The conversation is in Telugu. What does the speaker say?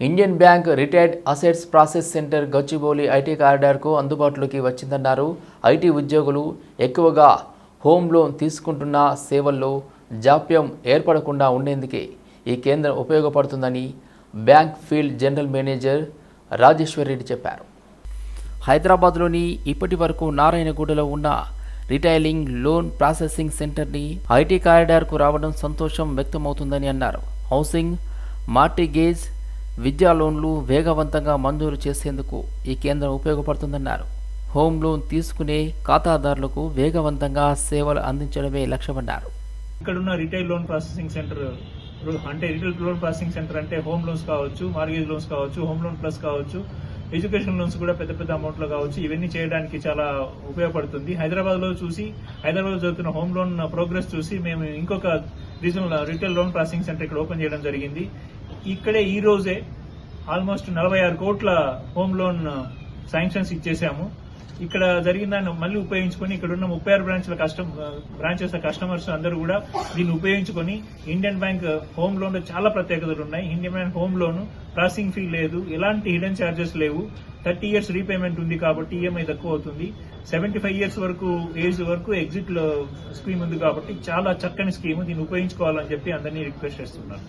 Indian bank retired assets process centre Gachibowli IT కారిడార్కు అందుబాటులోకి వచ్చిందన్నారు. ఐటీ ఉద్యోగులు ఎక్కువగా హోమ్ లోన్ తీసుకుంటున్న సేవల్లో జాప్యం ఏర్పడకుండా ఉండేందుకే ఈ కేంద్రం ఉపయోగపడుతుందని bank field general manager Rajeshwar Reddy చెప్పారు. హైదరాబాద్లోని ఇప్పటి వరకు నారాయణగూడలో ఉన్న రిటైలింగ్ లోన్ ప్రాసెసింగ్ సెంటర్ని ఐటీ కారిడార్కు రావడం సంతోషం వ్యక్తమవుతుందని అన్నారు. హౌసింగ్ మార్టిగేజ్ విద్యా లోన్లు వేగవంతంగా మంజూరు చేసేందుకు ఈ కేంద్రం ఉపయోగపడుతుందన్నారు. హోమ్ లోన్ తీసుకునే ఖాతాదారులకు వేగవంతంగా సేవలు అందించడమే లక్ష్యమన్నారు. ఇక్కడున్న రిటైల్ లోన్ ప్రాసెసింగ్ సెంటర్ అంటే రిటైల్ లోన్ ప్రాసెసింగ్ సెంటర్ అంటే హోమ్ లోన్స్ కావచ్చు మార్గేజ్ లోన్స్ కావచ్చు హోమ్ లోన్ ప్లస్ కావచ్చు ఎడ్యుకేషన్ లోన్స్ కూడా పెద్ద పెద్ద అమౌంట్లో కావచ్చు. ఇవన్నీ చేయడానికి చాలా ఉపయోగపడుతుంది. హైదరాబాద్లో చూసి హైదరాబాద్ జరుగుతున్న హోమ్ లోన్ ప్రోగ్రెస్ చూసి మేము ఇంకొక regional retail loan processing centre ఇక్కడ ఓపెన్ చేయడం జరిగింది. ఇక్కడే ఈ రోజే ఆల్మోస్ట్ నలభై ఆరు కోట్ల హోమ్ లోన్ శాంక్షన్స్ ఇచ్చేసాము. ఇక్కడ జరిగిన దాన్ని మళ్ళీ ఉపయోగించుకొని ఇక్కడ ఉన్న ముప్పై ఆరు బ్రాంచ్ల కస్టమ్ బ్రాంచెస్ కస్టమర్స్ అందరూ కూడా దీన్ని ఉపయోగించుకొని ఇండియన్ బ్యాంక్ హోమ్ లోన్ చాలా ప్రత్యేకతలు ఉన్నాయి. Indian bank home loan processing fee లేదు. ఎలాంటి హిడెన్ చార్జెస్ లేవు. థర్టీ ఇయర్స్ రీపేమెంట్ ఉంది కాబట్టి ఈఎంఐ తక్కువ అవుతుంది. సెవెంటీ ఫైవ్ ఇయర్స్ వరకు ఏజ్ వరకు ఎగ్జిట్ స్కీమ్ ఉంది కాబట్టి చాలా చక్కని స్కీమ్. దీన్ని ఉపయోగించుకోవాలని చెప్పి అందరినీ రిక్వెస్ట్ చేస్తున్నాను.